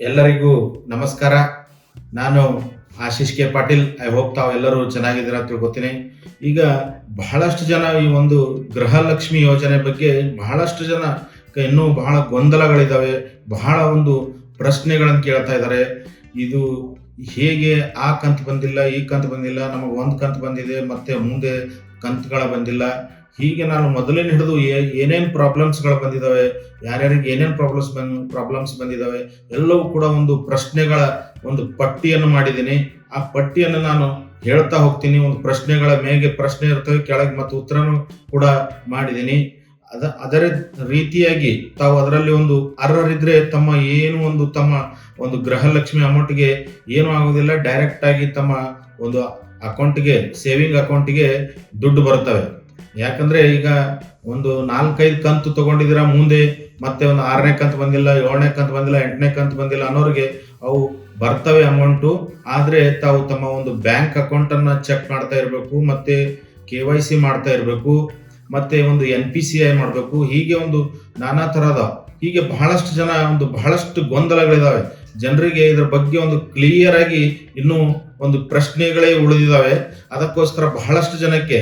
ಎಲ್ಲರಿಗೂ ನಮಸ್ಕಾರ. ನಾನು Ashish K Patil. I hope ತಾವೆಲ್ಲರೂ ಚೆನ್ನಾಗಿದ್ದೀರಾ ಅಂತ ತಿಳ್ಕೊತೀನಿ. ಈಗ ಬಹಳಷ್ಟು ಜನ ಈ ಒಂದು ಗೃಹಲಕ್ಷ್ಮಿ ಯೋಜನೆ ಬಗ್ಗೆ ಬಹಳಷ್ಟು ಜನ ಇನ್ನೂ ಬಹಳ ಗೊಂದಲಗಳಿದ್ದಾವೆ ಬಹಳ ಒಂದು ಪ್ರಶ್ನೆಗಳನ್ನು ಕೇಳ್ತಾ ಇದ್ದಾರೆ ಇದು ಹೇಗೆ ಆ ಕಂತು ಬಂದಿಲ್ಲ, ಈ ಕಂತು ಬಂದಿಲ್ಲ, ನಮಗೆ ಒಂದು ಕಂತು ಬಂದಿದೆ, ಮತ್ತೆ ಮುಂದೆ ಕಂತುಗಳ ಬಂದಿಲ್ಲ. ಹೀಗೆ ನಾನು ಮೊದಲಿನ ಹಿಡಿದು ಏನೇನು ಪ್ರಾಬ್ಲಮ್ಸ್ಗಳು ಬಂದಿದ್ದಾವೆ ಯಾರ್ಯಾರಿಗೆ ಏನೇನು ಪ್ರಾಬ್ಲಮ್ಸ್ ಬಂದ್ ಪ್ರಾಬ್ಲಮ್ಸ್ ಬಂದಿದ್ದಾವೆ ಎಲ್ಲವೂ ಕೂಡ ಒಂದು ಪ್ರಶ್ನೆಗಳ ಒಂದು ಪಟ್ಟಿಯನ್ನು ಮಾಡಿದ್ದೀನಿ. ಆ ಪಟ್ಟಿಯನ್ನು ನಾನು ಹೇಳ್ತಾ ಹೋಗ್ತೀನಿ. ಒಂದು ಪ್ರಶ್ನೆಗಳ ಮೇಗೆ ಪ್ರಶ್ನೆ ಇರ್ತವೆ, ಕೆಳಗೆ ಮತ್ತು ಉತ್ತರನು ಕೂಡ ಮಾಡಿದ್ದೀನಿ. ಅದ, ಅದರ ರೀತಿಯಾಗಿ ತಾವು ಅದರಲ್ಲಿ ಒಂದು ಅರ್ಹರಿದ್ರೆ ತಮ್ಮ ಏನು ಒಂದು ತಮ್ಮ ಒಂದು ಗೃಹಲಕ್ಷ್ಮಿ ಅಮೌಂಟ್ಗೆ ಏನು ಆಗೋದಿಲ್ಲ. ಡೈರೆಕ್ಟ್ ಆಗಿ ತಮ್ಮ ಒಂದು ಅಕೌಂಟ್ಗೆ, ಸೇವಿಂಗ್ ಅಕೌಂಟ್ಗೆ ದುಡ್ಡು ಬರ್ತವೆ ಯಾಕಂದ್ರೆ ಈಗ ಒಂದು ನಾಲ್ಕೈದು ಕಂತು ತಗೊಂಡಿದ್ದೀರಾ ಮುಂದೆ, ಮತ್ತೆ ಒಂದು ಆರನೇ ಕಂತು ಬಂದಿಲ್ಲ, ಏಳನೇ ಕಂತು ಬಂದಿಲ್ಲ, ಎಂಟನೇ ಕಂತು ಬಂದಿಲ್ಲ ಅನ್ನೋರಿಗೆ ಅವು ಬರ್ತವೆ ಅಮೌಂಟು. ಆದರೆ ತಾವು ತಮ್ಮ ಒಂದು ಬ್ಯಾಂಕ್ ಅಕೌಂಟ್ ಅನ್ನ ಚೆಕ್ ಮಾಡ್ತಾ ಇರಬೇಕು, ಮತ್ತೆ ಕೆ ವೈ ಸಿ ಮಾಡ್ತಾ ಇರಬೇಕು, ಮತ್ತೆ ಒಂದು ಎನ್ ಪಿ ಸಿ ಐ ಮಾಡಬೇಕು. ಹೀಗೆ ಒಂದು ನಾನಾ ತರಹದ, ಹೀಗೆ ಬಹಳಷ್ಟು ಜನ ಒಂದು ಬಹಳಷ್ಟು ಗೊಂದಲಗಳಿದಾವೆ. ಜನರಿಗೆ ಇದ್ರ ಬಗ್ಗೆ ಒಂದು ಕ್ಲಿಯರ್ ಆಗಿ ಇನ್ನೂ ಒಂದು ಪ್ರಶ್ನೆಗಳೇ ಉಳಿದಿದ್ದಾವೆ ಅದಕ್ಕೋಸ್ಕರ ಬಹಳಷ್ಟು ಜನಕ್ಕೆ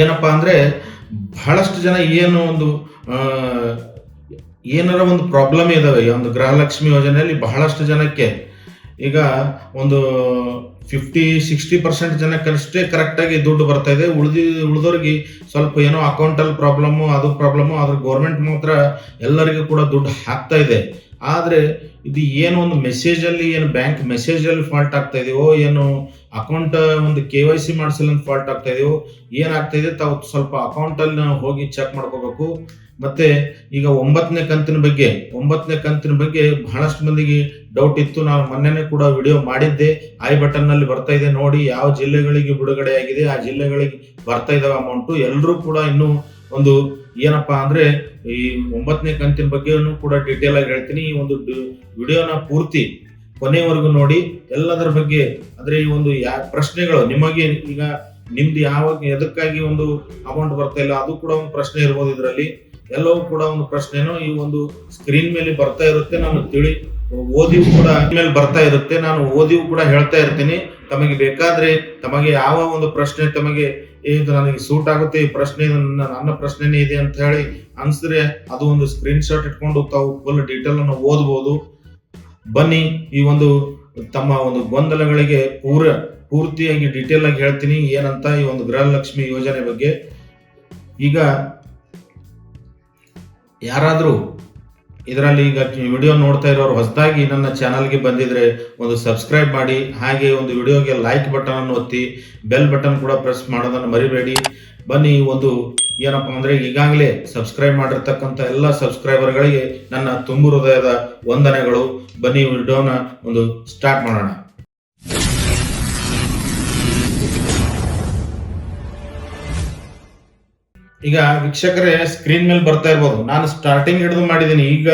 ಏನಪ್ಪಾ ಅಂದ್ರೆ ಬಹಳಷ್ಟು ಜನ ಏನು ಒಂದು ಏನಾರ ಒಂದು ಪ್ರಾಬ್ಲಮ್ ಇದಾವೆ. ಈ ಒಂದು ಗೃಹಲಕ್ಷ್ಮಿ ಯೋಜನೆಯಲ್ಲಿ ಬಹಳಷ್ಟು ಜನಕ್ಕೆ ಈಗ ಒಂದು ಫಿಫ್ಟಿ ಸಿಕ್ಸ್ಟಿ ಪರ್ಸೆಂಟ್ ಜನಕ್ಕಷ್ಟೇ ಕರೆಕ್ಟಾಗಿ ದುಡ್ಡು ಬರ್ತಾ ಇದೆ. ಉಳಿದಿ ಉಳಿದವ್ರಿಗೆ ಸ್ವಲ್ಪ ಏನೋ ಅಕೌಂಟಲ್ಲಿ ಪ್ರಾಬ್ಲಮ್ಮು ಅದು ಪ್ರಾಬ್ಲಮ್ಮು ಆದ್ರೆ ಗೌರ್ಮೆಂಟ್ ಮಾತ್ರ ಎಲ್ಲರಿಗೂ ಕೂಡ ದುಡ್ಡು ಹಾಕ್ತಾ ಇದೆ. ಆದರೆ ಇದು ಏನು ಒಂದು ಮೆಸೇಜಲ್ಲಿ ಏನು ಬ್ಯಾಂಕ್ ಮೆಸೇಜಲ್ಲಿ ಫಾಲ್ಟ್ ಆಗ್ತಾ ಇದೆಯೋ, ಏನು ಅಕೌಂಟ್ ಒಂದು ಕೆ ವೈ ಸಿ ಮಾಡಿಸಿಲ್ಲ ಅಂತ ಫಾಲ್ಟ್ ಆಗ್ತಾ ಇದೆಯೋ, ಏನಾಗ್ತಾ ಇದೆ ತಾವು ಸ್ವಲ್ಪ ಅಕೌಂಟಲ್ಲಿ ನಾವು ಹೋಗಿ ಚೆಕ್ ಮಾಡ್ಕೋಬೇಕು. ಮತ್ತೆ ಈಗ ಒಂಬತ್ತನೇ ಕಂತಿನ ಬಗ್ಗೆ, ಒಂಬತ್ತನೇ ಕಂತಿನ ಬಗ್ಗೆ ಬಹಳಷ್ಟು ಮಂದಿಗೆ ಡೌಟ್ ಇತ್ತು. ನಾನು ಮೊನ್ನೆನೇ ಕೂಡ ವಿಡಿಯೋ ಮಾಡಿದ್ದೆ. ಐ ಬಟನ್ನಲ್ಲಿ ಬರ್ತಾ ಇದೆ ನೋಡಿ, ಯಾವ ಜಿಲ್ಲೆಗಳಿಗೆ ಬಿಡುಗಡೆ ಆಗಿದೆ ಆ ಜಿಲ್ಲೆಗಳಿಗೆ ಬರ್ತಾ ಇದಾವೆ ಅಮೌಂಟು ಎಲ್ಲರೂ ಕೂಡ ಇನ್ನೂ ಒಂದು ಏನಪ್ಪಾ ಅಂದ್ರೆ ಈ ಒಂಬತ್ತನೇ ಕಂತಿನ ಬಗ್ಗೆನೂ ಕೂಡ ಡೀಟೇಲ್ ಆಗಿ ಹೇಳ್ತೀನಿ. ಈ ಒಂದು ವಿಡಿಯೋನ ಪೂರ್ತಿ ಕೊನೆವರೆಗೂ ನೋಡಿ. ಎಲ್ಲದರ ಬಗ್ಗೆ ಅಂದ್ರೆ ಈ ಒಂದು ಯಾ ಪ್ರಶ್ನೆಗಳು ನಿಮಗೆ ಈಗ ನಿಮ್ದು ಯಾವ ಎದಕ್ಕಾಗಿ ಒಂದು ಅಮೌಂಟ್ ಬರ್ತಾ ಇಲ್ಲ ಅದು ಕೂಡ ಒಂದು ಪ್ರಶ್ನೆ ಇರ್ಬೋದು ಇದರಲ್ಲಿ. ಎಲ್ಲವೂ ಕೂಡ ಒಂದು ಪ್ರಶ್ನೆನೂ ಈ ಒಂದು ಸ್ಕ್ರೀನ್ ಮೇಲೆ ಬರ್ತಾ ಇರುತ್ತೆ. ನಾನು ತಿಳಿ ಓದಿ ಕೂಡ ಮೇಲೆ ಬರ್ತಾ ಇರುತ್ತೆ. ನಾನು ಓದಿಯೂ ಕೂಡ ಹೇಳ್ತಾ ಇರ್ತೀನಿ. ತಮಗೆ ಬೇಕಾದ್ರೆ ತಮಗೆ ಯಾವ ಒಂದು ಪ್ರಶ್ನೆ ತಮಗೆ ಇದು ನನಗೆ ಸೂಟ್ ಆಗುತ್ತೆ, ಈ ಪ್ರಶ್ನೆ ನನ್ನ ಪ್ರಶ್ನೆನೇ ಇದೆ ಅಂತ ಹೇಳಿ ಅನ್ಸಿದ್ರೆ ಅದು ಒಂದು ಸ್ಕ್ರೀನ್ ಶಾಟ್ ಇಟ್ಕೊಂಡು ತಾವು ಫುಲ್ ಡೀಟೇಲ್ ಅನ್ನು ಓದ್ಬೋದು. ಬನ್ನಿ, ಈ ಒಂದು ತಮ್ಮ ಒಂದು ಗೊಂದಲಗಳಿಗೆ ಪೂರ ಪೂರ್ತಿಯಾಗಿ ಡೀಟೇಲ್ ಆಗಿ ಹೇಳ್ತೀನಿ, ಏನಂತ ಈ ಒಂದು ಗೃಹಲಕ್ಷ್ಮಿ ಯೋಜನೆ ಬಗ್ಗೆ. ಈಗ ಯಾರಾದರೂ ಇದರಲ್ಲಿ ಈಗ ವಿಡಿಯೋ ನೋಡ್ತಾ ಇರೋರು ಹೊಸದಾಗಿ ನನ್ನ ಚಾನಲ್ಗೆ ಬಂದಿದ್ರೆ ಒಂದು ಸಬ್ಸ್ಕ್ರೈಬ್ ಮಾಡಿ, ಹಾಗೆ ಒಂದು ವಿಡಿಯೋಗೆ ಲೈಕ್ ಬಟನ್ ಅನ್ನು ಒತ್ತಿ ಬೆಲ್ ಬಟನ್ ಕೂಡ ಪ್ರೆಸ್ ಮಾಡೋದನ್ನು ಮರಿಬೇಡಿ. ಬನ್ನಿ, ಒಂದು ಏನಪ್ಪ ಅಂದ್ರೆ ಈಗಾಗಲೇ ಸಬ್ಸ್ಕ್ರೈಬ್ ಮಾಡಿರ್ತಕ್ಕಂಥ ಎಲ್ಲ ಸಬ್ಸ್ಕ್ರೈಬರ್ಗಳಿಗೆ ನನ್ನ ತುಂಬು ಹೃದಯದ ವಂದನೆಗಳು. ಬನ್ನಿ, ವಿಡಿಯೋನ ಒಂದು ಸ್ಟಾರ್ಟ್ ಮಾಡೋಣ. ಈಗ ವೀಕ್ಷಕರೇ ಸ್ಕ್ರೀನ್ ಮೇಲೆ ಬರ್ತಾ ಇರ್ಬೋದು. ನಾನು ಸ್ಟಾರ್ಟಿಂಗ್ ಹಿಡಿದು ಮಾಡಿದ್ದೀನಿ ಈಗ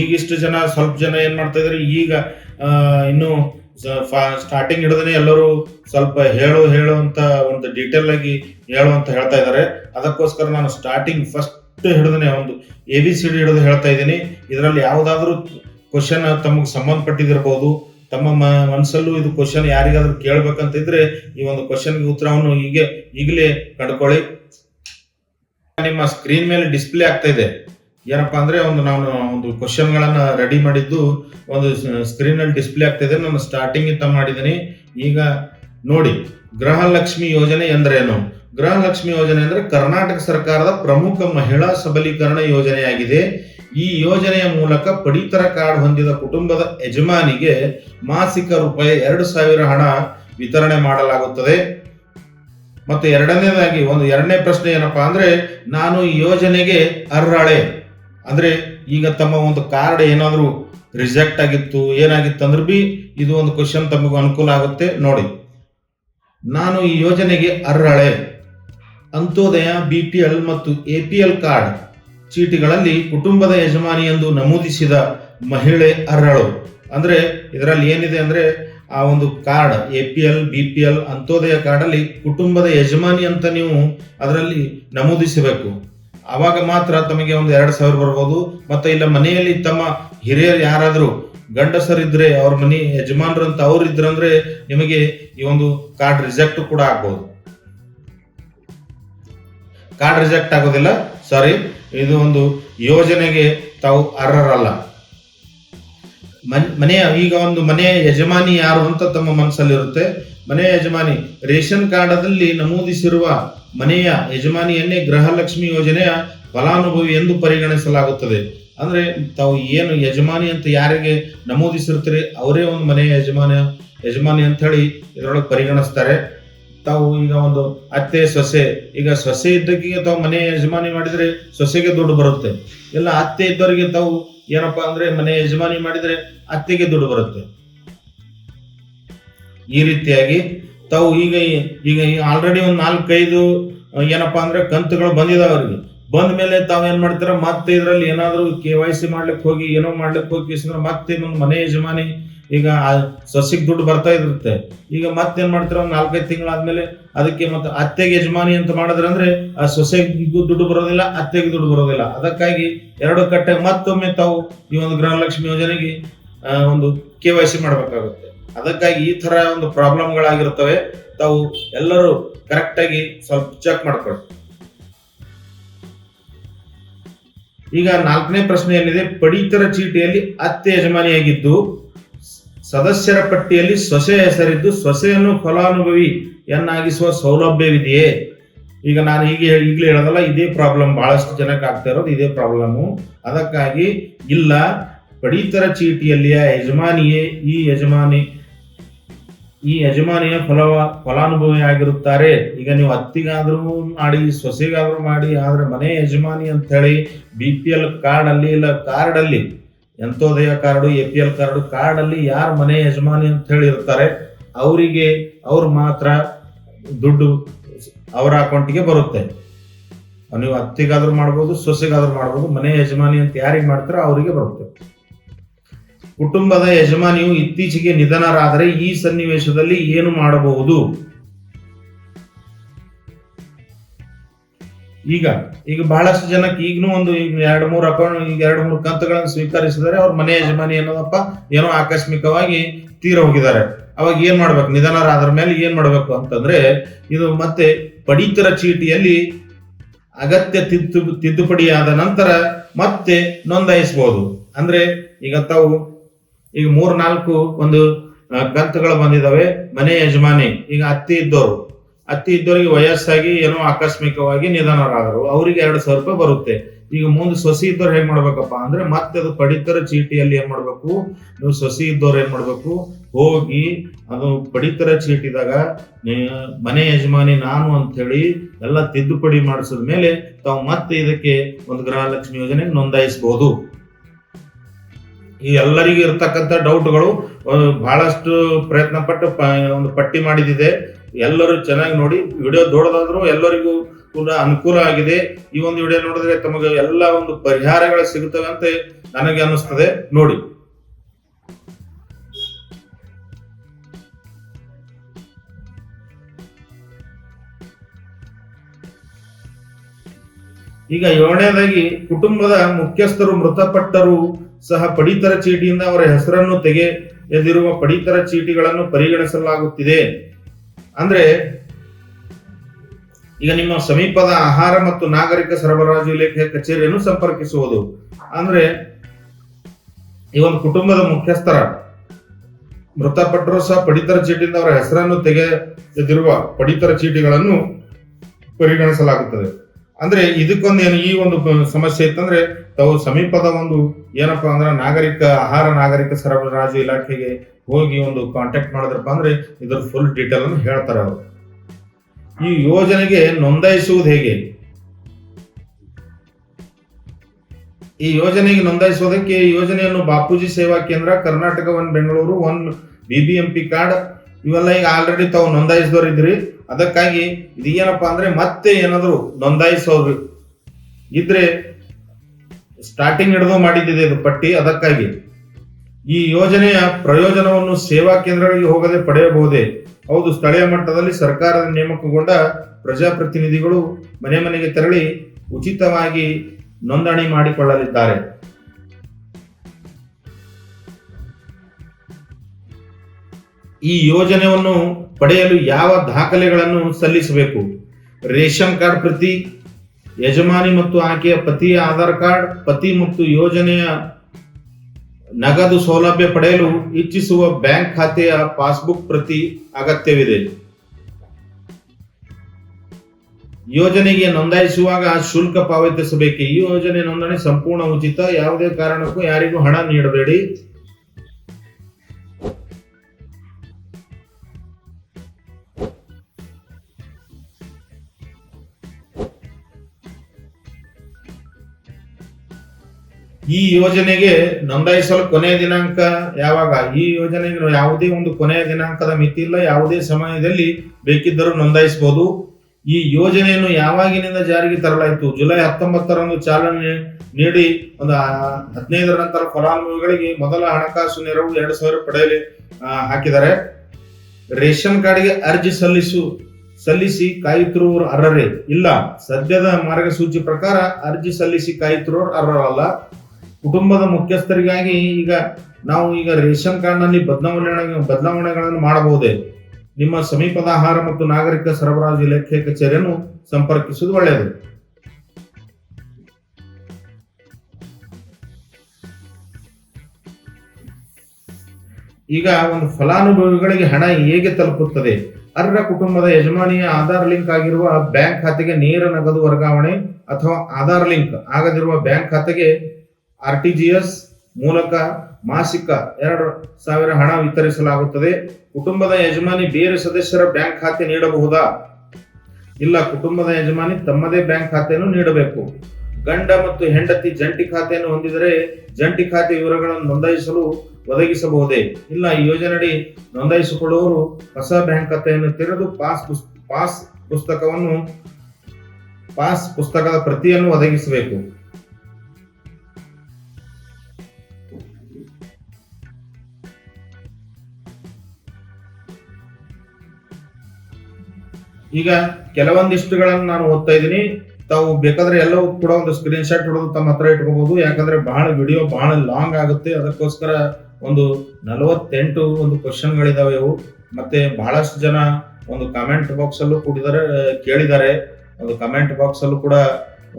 ಈಗಿಷ್ಟು ಜನ, ಸ್ವಲ್ಪ ಜನ ಏನ್ ಮಾಡ್ತಾ ಇದ್ದಾರೆ ಈಗ ಇನ್ನು ಸ್ಟಾರ್ಟಿಂಗ್ ಹಿಡಿದ್ರೆ ಎಲ್ಲರೂ ಸ್ವಲ್ಪ ಹೇಳು ಹೇಳು ಅಂತ ಒಂದು ಡೀಟೇಲ್ ಆಗಿ ಹೇಳು ಅಂತ ಹೇಳ್ತಾ ಇದ್ದಾರೆ ಅದಕ್ಕೋಸ್ಕರ ನಾನು ಸ್ಟಾರ್ಟಿಂಗ್ ಫಸ್ಟ್ ಹಿಡಿದನೆ ಒಂದು ಎ ಬಿ ಸಿ ಡಿ ಹಿಡಿದು ಹೇಳ್ತಾ ಇದ್ದೀನಿ. ಇದರಲ್ಲಿ ಯಾವುದಾದ್ರೂ ಕ್ವಶನ್ ತಮಗೆ ಸಂಬಂಧಪಟ್ಟಿದ್ದಿರ್ಬೋದು ತಮ್ಮ ಮನಸ್ಸಲ್ಲೂ ಇದು ಕ್ವಶನ್ ಯಾರಿಗಾದ್ರೂ ಕೇಳ್ಬೇಕಂತ ಇದ್ರೆ ಈ ಒಂದು ಕ್ವಶನ್ಗೆ ಉತ್ತರವನ್ನು ಹೀಗೆ ಈಗಲೇ ಕಂಡುಕೊಳ್ಳಿ. ನಿಮ್ಮ ಸ್ಕ್ರೀನ್ ಮೇಲೆ ಡಿಸ್ಪ್ಲೇ ಆಗ್ತಾ ಇದೆ. ಏನಪ್ಪಾ ಅಂದ್ರೆ ಒಂದು ನಾನು ಒಂದು ಕ್ವಶನ್ ಗಳನ್ನ ರೆಡಿ ಮಾಡಿದ್ದು ಒಂದು ಸ್ಕ್ರೀನ್ ಅಲ್ಲಿ ಡಿಸ್ಪ್ಲೇ ಆಗ್ತಾ ಇದೆ. ನಾನು ಸ್ಟಾರ್ಟಿಂಗ್ ಇಂತ ಮಾಡಿದ್ದೀನಿ ಈಗ ನೋಡಿ, ಗೃಹಲಕ್ಷ್ಮಿ ಯೋಜನೆ ಎಂದರೇನು? ಗೃಹಲಕ್ಷ್ಮಿ ಯೋಜನೆ ಅಂದ್ರೆ ಕರ್ನಾಟಕ ಸರ್ಕಾರದ ಪ್ರಮುಖ ಮಹಿಳಾ ಸಬಲೀಕರಣ ಯೋಜನೆಯಾಗಿದೆ. ಈ ಯೋಜನೆಯ ಮೂಲಕ ಪಡಿತರ ಕಾರ್ಡ್ ಹೊಂದಿದ ಕುಟುಂಬದ ಯಜಮಾನಿಗೆ ಮಾಸಿಕ ರೂಪಾಯಿ ಎರಡು ಸಾವಿರ ಹಣ ವಿತರಣೆ ಮಾಡಲಾಗುತ್ತದೆ. ಮತ್ತೆ ಎರಡನೇದಾಗಿ ಒಂದು ಎರಡನೇ ಪ್ರಶ್ನೆ ಏನಪ್ಪಾ ಅಂದ್ರೆ, ನಾನು ಈ ಯೋಜನೆಗೆ ಅರ್ಹಳೆ. ಅಂದ್ರೆ ಈಗ ತಮ್ಮ ಒಂದು ಕಾರ್ಡ್ ಏನಾದರೂ ರಿಜೆಕ್ಟ್ ಆಗಿತ್ತು, ಏನಾಗಿತ್ತು ಅಂದ್ರೆ ಬಿ, ಇದು ಒಂದು ಕ್ವಶನ್ ತಮಗೂ ಅನುಕೂಲ ಆಗುತ್ತೆ, ನೋಡಿ. ನಾನು ಈ ಯೋಜನೆಗೆ ಅರ್ಹಳೆ. ಅಂತ್ಯೋದಯ, ಬಿ ಪಿ ಎಲ್ ಮತ್ತು ಎ ಪಿ ಎಲ್ ಕಾರ್ಡ್ ಚೀಟಿಗಳಲ್ಲಿ ಕುಟುಂಬದ ಯಜಮಾನಿ ಎಂದು ನಮೂದಿಸಿದ ಮಹಿಳೆ ಅರ್ಹಳು. ಅಂದ್ರೆ ಇದರಲ್ಲಿ ಏನಿದೆ ಅಂದ್ರೆ ಆ ಒಂದು card A P L B P L Antyodaya card ಅಲ್ಲಿ ಕುಟುಂಬದ ಯಜಮಾನಿ ಅಂತ ನೀವು ಅದರಲ್ಲಿ ನಮೂದಿಸಬೇಕು. ಅವಾಗ ಮಾತ್ರ ತಮಗೆ ಒಂದು ಎರಡು ಸಾವಿರ ಬರ್ಬೋದು. ಮತ್ತೆ ಇಲ್ಲ ಮನೆಯಲ್ಲಿ ತಮ್ಮ ಹಿರಿಯರು ಯಾರಾದರೂ ಗಂಡಸರಿದ್ರೆ ಅವ್ರ ಮನೆ ಯಜಮಾನ್ರು ಅಂತ ಅವ್ರು ಇದ್ರಂದ್ರೆ ನಿಮಗೆ ಈ ಒಂದು ಕಾರ್ಡ್ ರಿಜೆಕ್ಟ್ ಕೂಡ ಆಗ್ಬೋದು. ಕಾರ್ಡ್ ರಿಜೆಕ್ಟ್ ಆಗೋದಿಲ್ಲ. ಸಾರಿ, ಇದು ಒಂದು ಯೋಜನೆಗೆ ತಾವು ಅರ್ಹರಲ್ಲ. ಮನ್- ಈಗ ಒಂದು ಮನೆಯ ಯಜಮಾನಿ ಯಾರು ಅಂತ ತಮ್ಮ ಮನಸ್ಸಲ್ಲಿರುತ್ತೆ ಮನೆಯ ಯಜಮಾನಿ, ರೇಷನ್ ಕಾರ್ಡದಲ್ಲಿ ನಮೂದಿಸಿರುವ ಮನೆಯ ಯಜಮಾನಿಯನ್ನೇ ಗೃಹಲಕ್ಷ್ಮಿ ಯೋಜನೆಯ ಫಲಾನುಭವಿ ಎಂದು ಪರಿಗಣಿಸಲಾಗುತ್ತದೆ. ಅಂದ್ರೆ ತಾವು ಏನು ಯಜಮಾನಿ ಅಂತ ಯಾರಿಗೆ ನಮೂದಿಸಿರ್ತೀರಿ, ಅವರೇ ಒಂದು ಮನೆಯ ಯಜಮಾನ, ಯಜಮಾನಿ ಅಂತ ಹೇಳಿ ಇದರೊಳಗೆ ಪರಿಗಣಿಸ್ತಾರೆ. ತಾವು ಈಗ ಒಂದು ಅತ್ತೆ, ಸೊಸೆ, ಈಗ ಸೊಸೆ ಇದ್ದಕ್ಕಿಗೆ ತಾವು ಮನೆ ಯಜಮಾನಿ ಮಾಡಿದ್ರೆ ಸೊಸೆಗೆ ದುಡ್ಡು ಬರುತ್ತೆ. ಇಲ್ಲ ಅತ್ತೆ ಇದ್ದವರಿಗೆ ತಾವು ಏನಪ್ಪಾ ಅಂದ್ರೆ ಮನೆ ಯಜಮಾನಿ ಮಾಡಿದ್ರೆ ಅತ್ತೆಗೆ ದುಡ್ಡು ಬರುತ್ತೆ. ಈ ರೀತಿಯಾಗಿ ತಾವು ಈಗ ಈಗ ಆಲ್ರೆಡಿ ಒಂದು ನಾಲ್ಕೈದು ಏನಪ್ಪಾ ಅಂದ್ರೆ ಕಂತುಗಳು ಬಂದಿದಾವ ಅವ್ರಿಗೆ. ಬಂದ ಮೇಲೆ ತಾವ್ ಏನ್ ಮಾಡ್ತಾರ, ಮತ್ತೆ ಇದ್ರಲ್ಲಿ ಏನಾದರೂ ಕೆ ವೈ ಸಿ ಮಾಡ್ಲಿಕ್ಕೆ ಹೋಗಿ, ಏನೋ ಮಾಡ್ಲಿಕ್ಕೆ ಹೋಗಿ ಮತ್ತೆ ಮನೆ ಯಜಮಾನಿ ಈಗ ಸೊಸಿಗೆ ದುಡ್ಡು ಬರ್ತಾ ಇರುತ್ತೆ. ಈಗ ಮತ್ತೇನ್ ಮಾಡ್ತಾರ? ಒಂದ್ ನಾಲ್ಕೈದು ತಿಂಗಳಾದ್ಮೇಲೆ ಅದಕ್ಕೆ ಮತ್ತೆ ಅತ್ತೆಗೆ ಯಜಮಾನಿ ಅಂತ ಮಾಡಿದ್ರೆ ಅಂದ್ರೆ ಆ ಸೊಸೆಗೂ ದುಡ್ಡು ಬರೋದಿಲ್ಲ, ಅತ್ತೆಗೆ ದುಡ್ಡು ಬರೋದಿಲ್ಲ. ಅದಕ್ಕಾಗಿ ಎರಡು ಕಟ್ಟೆ ಮತ್ತೊಮ್ಮೆ ತಾವು ಈ ಒಂದು ಗೃಹಲಕ್ಷ್ಮಿ ಯೋಜನೆಗೆ ಒಂದು ಕೆ ವೈ ಸಿ ಮಾಡಬೇಕಾಗುತ್ತೆ. ಅದಕ್ಕಾಗಿ ಈ ತರ ಒಂದು ಪ್ರಾಬ್ಲಮ್ಗಳಾಗಿರ್ತವೆ ತಾವು ಎಲ್ಲರೂ ಕರೆಕ್ಟ್ ಆಗಿ ಸ್ವಲ್ಪ ಚೆಕ್ ಮಾಡ್ಕೊಳ್ಳಿ. ಈಗ ನಾಲ್ಕನೇ ಪ್ರಶ್ನೆ ಏನಿದೆ? ಪಡಿತರ ಚೀಟಿಯಲ್ಲಿ ಅತ್ತೆ ಯಜಮಾನಿಯಾಗಿದ್ದು ಸದಸ್ಯರ ಪಟ್ಟಿಯಲ್ಲಿ ಸೊಸೆ ಹೆಸರಿದ್ದು ಸೊಸೆಯನ್ನು ಫಲಾನುಭವಿಯನ್ನಾಗಿಸುವ ಸೌಲಭ್ಯವಿದೆಯೇ? ಈಗ ನಾನು ಹೀಗೆ ಈಗಲೇ ಹೇಳೋದಲ್ಲ, ಇದೇ ಪ್ರಾಬ್ಲಮ್ ಬಹಳಷ್ಟು ಜನಕ್ಕೆ ಆಗ್ತಾ ಇರೋದು, ಇದೇ ಪ್ರಾಬ್ಲಮ್ಮು ಅದಕ್ಕಾಗಿ ಇಲ್ಲ, ಪಡಿತರ ಚೀಟಿಯಲ್ಲಿಯ ಯಜಮಾನಿಯೇ, ಈ ಯಜಮಾನಿ, ಈ ಯಜಮಾನಿಯ ಫಲವ ಫಲಾನುಭವಿ ಆಗಿರುತ್ತಾರೆ. ಈಗ ನೀವು ಅತ್ತಿಗಾದ್ರೂ ಮಾಡಿ, ಸೊಸೆಗಾದ್ರೂ ಮಾಡಿ, ಆದ್ರೆ ಮನೆ ಯಜಮಾನಿ ಅಂತ ಹೇಳಿ ಬಿ ಪಿ ಎಲ್ ಕಾರ್ಡ್ ಅಲ್ಲಿ ಇಲ್ಲ ಕಾರ್ಡ್ ಅಲ್ಲಿ Antyodaya card, A P L card card ಅಲ್ಲಿ ಯಾರು ಮನೆ ಯಜಮಾನಿ ಅಂತ ಹೇಳಿ ಇರ್ತಾರೆ, ಅವರಿಗೆ ಅವ್ರು ಮಾತ್ರ ದುಡ್ಡು ಅವರ ಅಕೌಂಟಿಗೆ ಬರುತ್ತೆ. ನೀವು ಅತ್ತಿಗಾದ್ರೂ ಮಾಡ್ಬೋದು, ಸೊಸೆಗಾದ್ರೂ ಮಾಡ್ಬೋದು, ಮನೆ ಯಜಮಾನಿ ಅಂತ ಯಾರಿಗೆ ಮಾಡ್ತಾರೋ ಅವರಿಗೆ ಬರುತ್ತೆ. ಕುಟುಂಬದ ಯಜಮಾನಿಯು ಇತ್ತೀಚೆಗೆ ನಿಧನರಾದರೆ ಈ ಸನ್ನಿವೇಶದಲ್ಲಿ ಏನು ಮಾಡಬಹುದು? ಈಗ ಈಗ ಬಹಳಷ್ಟು ಜನಕ್ಕೆ ಈಗನೂ ಒಂದು ಎರಡು ಮೂರು ಅಕೌಂಟ್ ಈಗ ಎರಡು ಮೂರು ಕಂತುಗಳನ್ನು ಸ್ವೀಕರಿಸಿದರೆ ಅವ್ರ ಮನೆ ಯಜಮಾನಿ ಅನ್ನೋದಪ್ಪ ಏನೋ ಆಕಸ್ಮಿಕವಾಗಿ ತೀರ ಹೋಗಿದ್ದಾರೆ. ಅವಾಗ ಏನ್ ಮಾಡ್ಬೇಕು? ನಿಧನರಾದ್ರ ಮೇಲೆ ಏನ್ ಮಾಡ್ಬೇಕು ಅಂತಂದ್ರೆ, ಇದು ಮತ್ತೆ ಪಡಿತರ ಚೀಟಿಯಲ್ಲಿ ಅಗತ್ಯ ತಿದ್ದು, ತಿದ್ದುಪಡಿಯಾದ ನಂತರ ಮತ್ತೆ ನೋಂದಾಯಿಸಬಹುದು ಅಂದ್ರೆ ಈಗ ತಾವು, ಈಗ ಮೂರ್ ನಾಲ್ಕು ಒಂದು ಕಂತುಗಳು ಬಂದಿದಾವೆ ಮನೆ ಯಜಮಾನಿ, ಈಗ ಅತ್ತಿ ಇದ್ದವರು ಅತ್ತಿ ಇದ್ದವರಿಗೆ ವಯಸ್ಸಾಗಿ ಏನೋ ಆಕಸ್ಮಿಕವಾಗಿ ನಿಧನರಾದರು. ಅವರಿಗೆ ಎರಡು ಸಾವಿರ ರೂಪಾಯಿ ಬರುತ್ತೆ. ಈಗ ಮುಂದೆ ಸೊಸಿ ಇದ್ದವ್ರು ಹೇಗೆ ಮಾಡ್ಬೇಕಪ್ಪ ಅಂದ್ರೆ ಮತ್ತೆ ಅದು ಪಡಿತರ ಚೀಟಿಯಲ್ಲಿ ಏನ್ ಮಾಡ್ಬೇಕು? ನೀವು ಸೊಸಿ ಇದ್ದವ್ರು ಏನ್ ಮಾಡ್ಬೇಕು? ಹೋಗಿ ಅದು ಪಡಿತರ ಚೀಟಿದಾಗ ಮನೆ ಯಜಮಾನಿ ನಾನು ಅಂತ ಹೇಳಿ ಎಲ್ಲ ತಿದ್ದುಪಡಿ ಮಾಡಿಸಿದ ಮೇಲೆ ತಾವು ಮತ್ತೆ ಇದಕ್ಕೆ ಒಂದು ಗೃಹಲಕ್ಷ್ಮಿ ಯೋಜನೆ ನೋಂದಾಯಿಸಬಹುದು ಈ ಎಲ್ಲರಿಗೂ ಇರತಕ್ಕಂಥ ಡೌಟ್ಗಳು ಬಹಳಷ್ಟು ಪ್ರಯತ್ನ ಪಟ್ಟು ಒಂದು ಪಟ್ಟಿ ಮಾಡಿದಿದೆ ಎಲ್ಲರೂ ಚೆನ್ನಾಗಿ ನೋಡಿ ವಿಡಿಯೋ ದೊಡ್ಡದಾದ್ರೂ ಎಲ್ಲರಿಗೂ ಕೂಡ ಅನುಕೂಲ ಆಗಿದೆ. ಈ ಒಂದು ವಿಡಿಯೋ ನೋಡಿದ್ರೆ ತಮಗೆ ಎಲ್ಲ ಒಂದು ಪರಿಹಾರಗಳು ಸಿಗುತ್ತವೆ ಅಂತ ನನಗೆ ಅನ್ನಿಸ್ತದೆ. ನೋಡಿ. ಈಗ ಏಳನೇದಾಗಿ ಕುಟುಂಬದ ಮುಖ್ಯಸ್ಥರು, ಮೃತಪಟ್ಟರು ಸಹ ಪಡಿತರ ಚೀಟಿಯಿಂದ ಅವರ ಹೆಸರನ್ನು ತೆಗೆಯದಿರುವ ಪಡಿತರ ಚೀಟಿಗಳನ್ನು ಪರಿಗಣಿಸಲಾಗುತ್ತಿದೆ. ಅಂದ್ರೆ, ಈಗ ನಿಮ್ಮ ಸಮೀಪದ ಆಹಾರ ಮತ್ತು ನಾಗರಿಕ ಸರಬರಾಜು ಇಲಾಖೆಯ ಕಚೇರಿಯನ್ನು ಸಂಪರ್ಕಿಸುವುದು. ಅಂದ್ರೆ, ಈ ಒಂದು ಕುಟುಂಬದ ಮುಖ್ಯಸ್ಥರ, ಮೃತಪಟ್ಟರು ಸಹ ಪಡಿತರ ಚೀಟಿಯಿಂದ ಅವರ ಹೆಸರನ್ನು ತೆಗೆದಿರುವ ಪಡಿತರ ಚೀಟಿಗಳನ್ನು ಪರಿಗಣಿಸಲಾಗುತ್ತದೆ. ಅಂದ್ರೆ ಇದಕ್ಕೊಂದು ಏನು ಈ ಒಂದು ಸಮಸ್ಯೆ ಇತ್ತಂದ್ರೆ, ತಾವು ಸಮೀಪದ ಒಂದು ಏನಪ್ಪಾ ಅಂದ್ರೆ ನಾಗರಿಕ, ಆಹಾರ ನಾಗರಿಕ ಸರಬರಾಜು ಇಲಾಖೆಗೆ ಹೋಗಿ ಒಂದು ಕಾಂಟ್ಯಾಕ್ಟ್ ಮಾಡಿದ್ರಪ್ಪ ಅಂದ್ರೆ ಇದ್ರ ಫುಲ್ ಡೀಟೇಲ್ ಅನ್ನು ಹೇಳ್ತಾರೆ ಅವರು. ಈ ಯೋಜನೆಗೆ ನೋಂದಾಯಿಸುವುದು ಹೇಗೆ? ಈ ಯೋಜನೆಗೆ ನೋಂದಾಯಿಸುವುದಕ್ಕೆ ಯೋಜನೆಯನ್ನು Bapuji Seva Kendra, Karnataka one Bengaluru, one BBMP card ಇವೆಲ್ಲ ಈಗ ಆಲ್ರೆಡಿ ತಾವು ನೋಂದಾಯಿಸಿದವರಿದ್ರಿ ಅದಕ್ಕಾಗಿ ಇದು ಏನಪ್ಪಾ ಅಂದ್ರೆ ಮತ್ತೆ ಏನಾದರೂ ನೋಂದಾಯಿಸೋರು ಇದ್ರೆ ಸ್ಟಾರ್ಟಿಂಗ್ ಹಿಡಿದು ಮಾಡಿದ್ದಿದೆ ಇದು ಪಟ್ಟಿ, ಅದಕ್ಕಾಗಿ. ಈ ಯೋಜನೆಯ ಪ್ರಯೋಜನವನ್ನು ಸೇವಾ ಕೇಂದ್ರಗಳಿಗೆ ಹೋಗದೆ ಪಡೆಯಬಹುದೇ? ಹೌದು, ಸ್ಥಳೀಯ ಮಟ್ಟದಲ್ಲಿ ಸರ್ಕಾರದ ನೇಮಕಗೊಂಡ ಪ್ರಜಾಪ್ರತಿನಿಧಿಗಳು ಮನೆ ಮನೆಗೆ ತೆರಳಿ ಉಚಿತವಾಗಿ ನೋಂದಣಿ ಮಾಡಿಕೊಳ್ಳಲಿದ್ದಾರೆ. ಈ ಯೋಜನೆಯನ್ನು ಪಡೆಯಲು ಯಾವ ದಾಖಲೆಗಳನ್ನು ಸಲ್ಲಿಸಬೇಕು? ರೇಷನ್ ಕಾರ್ಡ್ ಪ್ರತಿ ಯಜಮಾನಿ ಮತ್ತು ಆಕೆಯ ಪತಿಯ ಆಧಾರ್ ಕಾರ್ಡ್, ಪತಿ ಮತ್ತು ಯೋಜನೆಯ ನಗದು ಸೌಲಭ್ಯ ಪಡೆಯಲು ಇಚ್ಛಿಸುವ ಬ್ಯಾಂಕ್ ಖಾತೆಯ ಪಾಸ್ಬುಕ್ ಪ್ರತಿ ಅಗತ್ಯವಿದೆ. ಯೋಜನೆಗೆ ನೋಂದಾಯಿಸುವಾಗ ಶುಲ್ಕ ಪಾವತಿಸಬೇಕು? ಈ ಯೋಜನೆ ನೋಂದಣಿ ಸಂಪೂರ್ಣ ಉಚಿತ. ಯಾವುದೇ ಕಾರಣಕ್ಕೂ ಯಾರಿಗೂ ಹಣ ನೀಡಬೇಡಿ. ಈ ಯೋಜನೆಗೆ ನೋಂದಾಯಿಸಲು ಕೊನೆಯ ದಿನಾಂಕ ಯಾವಾಗ? ಈ ಯೋಜನೆಗೆ ಯಾವುದೇ ಒಂದು ಕೊನೆಯ ದಿನಾಂಕದ ಮಿತಿ ಇಲ್ಲ, ಯಾವುದೇ ಸಮಯದಲ್ಲಿ ಬೇಕಿದ್ದರೂ ನೋಂದಾಯಿಸಬಹುದು. ಈ ಯೋಜನೆಯನ್ನು ಯಾವಾಗಿನಿಂದ ಜಾರಿಗೆ ತರಲಾಯಿತು? ಜುಲೈ ಹತ್ತೊಂಬತ್ತರಂದು ಚಾಲನೆ ನೀಡಿ, ಒಂದು ಹದಿನೈದರ ನಂತರ ಫಲಾನುಭವಿಗಳಿಗೆ ಮೊದಲ ಹಣಕಾಸು ನೆರವು ಎರಡು ಸಾವಿರ ಪಡೆಯಲಿ ಹಾಕಿದ್ದಾರೆ. ರೇಷನ್ ಕಾರ್ಡ್ಗೆ ಅರ್ಜಿ ಸಲ್ಲಿಸು, ಸಲ್ಲಿಸಿ ಕಾಯುತ್ತಿರುವವರು ಅರ್ಹರೇ? ಇಲ್ಲ. ಸದ್ಯದ ಮಾರ್ಗಸೂಚಿ ಪ್ರಕಾರ ಅರ್ಜಿ ಸಲ್ಲಿಸಿ ಕಾಯುತ್ತಿರುವವರು ಅರ್ಹರಲ್ಲ. ಕುಟುಂಬದ ಮುಖ್ಯಸ್ಥರಿಗಾಗಿ ಈಗ ನಾವು ಈಗ ರೇಷನ್ ಕಾರ್ಡ್ನಲ್ಲಿ ಬದಲಾವಣೆ ಬದಲಾವಣೆಗಳನ್ನು ಮಾಡಬಹುದೇ? ನಿಮ್ಮ ಸಮೀಪದ ಆಹಾರ ಮತ್ತು ನಾಗರಿಕ ಸರಬರಾಜು ಇಲಾಖೆ ಕಚೇರಿಯನ್ನು ಸಂಪರ್ಕಿಸುವುದು ಒಳ್ಳೆಯದು. ಈಗ ಒಂದು ಫಲಾನುಭವಿಗಳಿಗೆ ಹಣ ಹೇಗೆ ತಲುಪುತ್ತದೆ? ಅರ್ಹ ಕುಟುಂಬದ ಯಜಮಾನಿಯ ಆಧಾರ್ ಲಿಂಕ್ ಆಗಿರುವ ಬ್ಯಾಂಕ್ ಖಾತೆಗೆ ನೇರ ನಗದು ವರ್ಗಾವಣೆ ಅಥವಾ ಆಧಾರ್ ಲಿಂಕ್ ಆಗದಿರುವ ಬ್ಯಾಂಕ್ ಖಾತೆಗೆ ಆರ್ ಟಿ ಜಿ ಎಸ್ ಮೂಲಕ ಮಾಸಿಕ ಎರಡು ಸಾವಿರ ಹಣ ವಿತರಿಸಲಾಗುತ್ತದೆ. ಕುಟುಂಬದ ಯಜಮಾನಿ ಬೇರೆ ಸದಸ್ಯರ ಬ್ಯಾಂಕ್ ಖಾತೆ ನೀಡಬಹುದಾ? ಇಲ್ಲ, ಕುಟುಂಬದ ಯಜಮಾನಿ ತಮ್ಮದೇ ಬ್ಯಾಂಕ್ ಖಾತೆಯನ್ನು ನೀಡಬೇಕು. ಗಂಡ ಮತ್ತು ಹೆಂಡತಿ ಜಂಟಿ ಖಾತೆಯನ್ನು ಹೊಂದಿದರೆ ಜಂಟಿ ಖಾತೆ ವಿವರಗಳನ್ನು ನೋಂದಾಯಿಸಲು ಒದಗಿಸಬಹುದೇ? ಇಲ್ಲ, ಈ ಯೋಜನೆಯಡಿ ನೋಂದಾಯಿಸಿಕೊಳ್ಳುವವರು ಹೊಸ ಬ್ಯಾಂಕ್ ಖಾತೆಯನ್ನು ತೆರೆದು ಪಾಸ್ ಪುಸ್- ಪಾಸ್ ಪುಸ್ತಕವನ್ನು, ಪಾಸ್ ಪುಸ್ತಕದ ಪ್ರತಿಯನ್ನು ಒದಗಿಸಬೇಕು. ಈಗ ಕೆಲವೊಂದಿಷ್ಟುಗಳನ್ನು ನಾನು ಓದ್ತಾ ಇದ್ದೀನಿ. ತಾವು ಬೇಕಾದ್ರೆ ಎಲ್ಲವೂ ಕೂಡ ಒಂದು ಸ್ಕ್ರೀನ್ ಶಾಟ್ ಹೊಡೆದು ತಮ್ಮ ಹತ್ರ ಇಟ್ಕೋಬಹುದು ಯಾಕಂದ್ರೆ ಬಹಳ ವಿಡಿಯೋ ಬಹಳ ಲಾಂಗ್ ಆಗುತ್ತೆ. ಅದಕ್ಕೋಸ್ಕರ ಒಂದು ನಲವತ್ತೆಂಟು ಒಂದು ಕ್ವಶನ್ಗಳಿದಾವೆ ಇವು. ಮತ್ತೆ ಬಹಳಷ್ಟು ಜನ ಒಂದು ಕಮೆಂಟ್ ಬಾಕ್ಸ್ ಅಲ್ಲೂ ಕೂಡಿದ್ದಾರೆ ಕೇಳಿದ್ದಾರೆ ಒಂದು ಕಮೆಂಟ್ ಬಾಕ್ಸ್ ಅಲ್ಲೂ ಕೂಡ